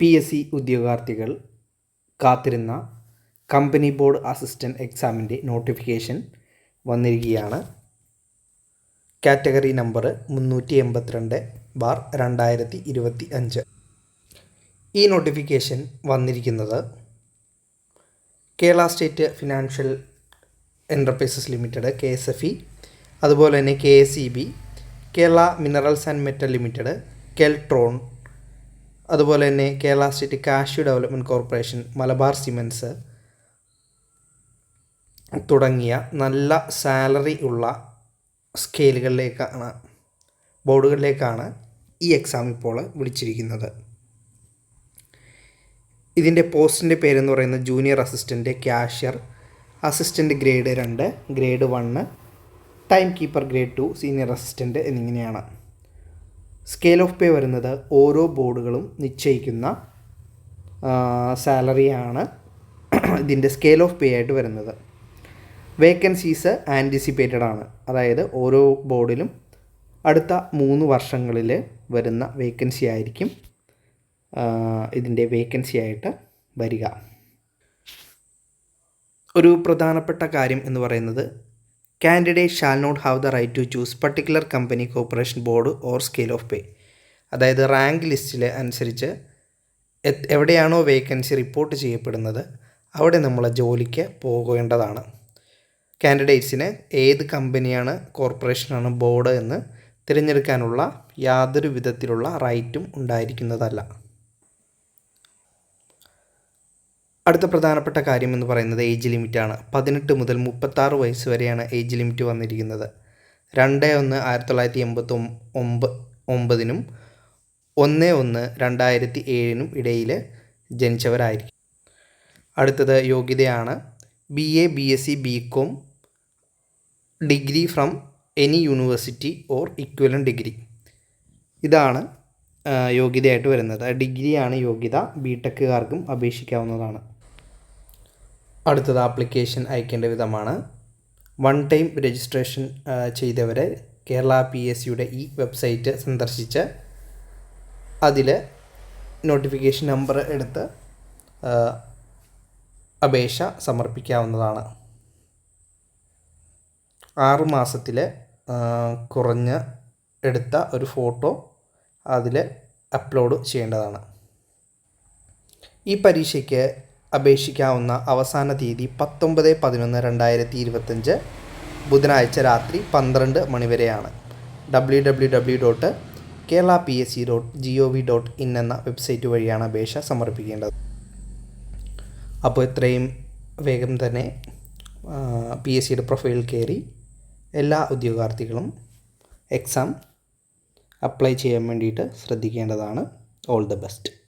P S C ഉദ്യോഗാർത്ഥികൾ കാത്തിരുന്ന company board assistant എക്സാമിന്റെ നോട്ടിഫിക്കേഷൻ വന്നിരിക്കുകയാണ്. കാറ്റഗറി നമ്പർ മുന്നൂറ്റി എൺപത്തിരണ്ട് ബാർ രണ്ടായിരത്തി ഇരുപത്തി അഞ്ച്. ഈ നോട്ടിഫിക്കേഷൻ വന്നിരിക്കുന്നത് Kerala state financial enterprises limited K S F E അതുപോലെ തന്നെ K S E B Kerala minerals and metal limited Keltron അതുപോലെ തന്നെ Kerala state cashew development corporation Malabar cements തുടങ്ങിയ നല്ല സാലറി ഉള്ള സ്കെയിലുകളിലേക്കാണ് ബോർഡുകളിലേക്കാണ് ഈ എക്സാം ഇപ്പോൾ വിളിച്ചിരിക്കുന്നത്. ഇതിന്റെ പോസ്റ്റിന്റെ പേരെന്ന് പറയുന്നത് junior assistant cashier assistant grade രണ്ട് grade one time keeper grade two senior assistant എന്നിങ്ങനെയാണ്. സ്കെയിൽ ഓഫ് പേ വരുന്നത് ഓരോ ബോർഡുകളും നിശ്ചയിക്കുന്ന സാലറിയാണ് ഇതിന്റെ സ്കെയിൽ ഓഫ് പേ ആയിട്ട് വരുന്നത്. വേക്കൻസീസ് ആന്റിസിപ്പേറ്റഡ് ആണ്. അതായത് ഓരോ ബോർഡിലും അടുത്ത മൂന്ന് വർഷങ്ങളിൽ വരുന്ന വേക്കൻസി ആയിരിക്കും ഇതിന്റെ വേക്കൻസി ആയിട്ട് വരിക. ഒരു പ്രധാനപ്പെട്ട കാര്യം എന്ന് പറയുന്നത് candidate shall not have the right to choose particular company corporation board or scale of pay അതായത് റാങ്ക് ലിസ്റ്റിൽ അനുസരിച്ച് എവിടെയാണോ വേക്കൻസി റിപ്പോർട്ട് ചെയ്യപ്പെടുന്നത് അവിടെ നമ്മൾ ജോലിക്ക് പോകേണ്ടതാണ്. കാൻഡിഡേറ്റ്സിന് ഏത് കമ്പനിയാണ് കോർപ്പറേഷനാണ് ബോർഡ് എന്ന് തിരഞ്ഞെടുക്കാനുള്ള യാതൊരു വിധത്തിലുള്ള റൈറ്റും ഉണ്ടായിരിക്കുന്നതല്ല. അടുത്ത പ്രധാനപ്പെട്ട കാര്യം എന്ന് പറയുന്നത് ഏജ് ലിമിറ്റാണ് പതിനെട്ട് മുതൽ മുപ്പത്താറ് വയസ്സ് വരെയാണ് ഏജ് ലിമിറ്റ് വന്നിരിക്കുന്നത്. രണ്ട് ഒന്ന് ആയിരത്തി തൊള്ളായിരത്തി എൺപത്തി ഒമ്പ ഒമ്പതിനും ഒന്ന് ഒന്ന് രണ്ടായിരത്തി ഏഴിനും ഇടയിൽ ജനിച്ചവരായിരിക്കും. അടുത്തത് യോഗ്യതയാണ്. B A B S C B com degree from any university or equivalent degree ഇതാണ് യോഗ്യതയായിട്ട് വരുന്നത്. ഡിഗ്രിയാണ് യോഗ്യത. ബി ടെക്കുകാർക്കും അപേക്ഷിക്കാവുന്നതാണ്. അടുത്തത് ആപ്ലിക്കേഷൻ അയക്കേണ്ട വിധമാണ്. വൺ ടൈം രജിസ്ട്രേഷൻ ചെയ്തവരെ കേരള പി എസ് സിയുടെ ഈ വെബ്സൈറ്റ് സന്ദർശിച്ച് അതിൽ നോട്ടിഫിക്കേഷൻ നമ്പർ എടുത്ത് അപേക്ഷ സമർപ്പിക്കാവുന്നതാണ്. ആറ് മാസത്തിൽ കുറഞ്ഞ എടുത്ത ഒരു ഫോട്ടോ അതിൽ അപ്ലോഡ് ചെയ്യേണ്ടതാണ്. ഈ പരീക്ഷയ്ക്ക് അപേക്ഷിക്കാവുന്ന അവസാന തീയതി പത്തൊമ്പത് പതിനൊന്ന് രണ്ടായിരത്തി ഇരുപത്തഞ്ച് ബുധനാഴ്ച രാത്രി പന്ത്രണ്ട് മണിവരെയാണ്. W W W dot Kerala P S C dot G O V dot in എന്ന വെബ്സൈറ്റ് വഴിയാണ് അപേക്ഷ സമർപ്പിക്കേണ്ടത്. അപ്പോൾ ഇത്രയും വേഗം തന്നെ പി എസ് സിയുടെ പ്രൊഫൈൽ കയറി എല്ലാ ഉദ്യോഗാർത്ഥികളും എക്സാം അപ്ലൈ ചെയ്യാൻ വേണ്ടിയിട്ട് ശ്രദ്ധിക്കേണ്ടതാണ്. All the best.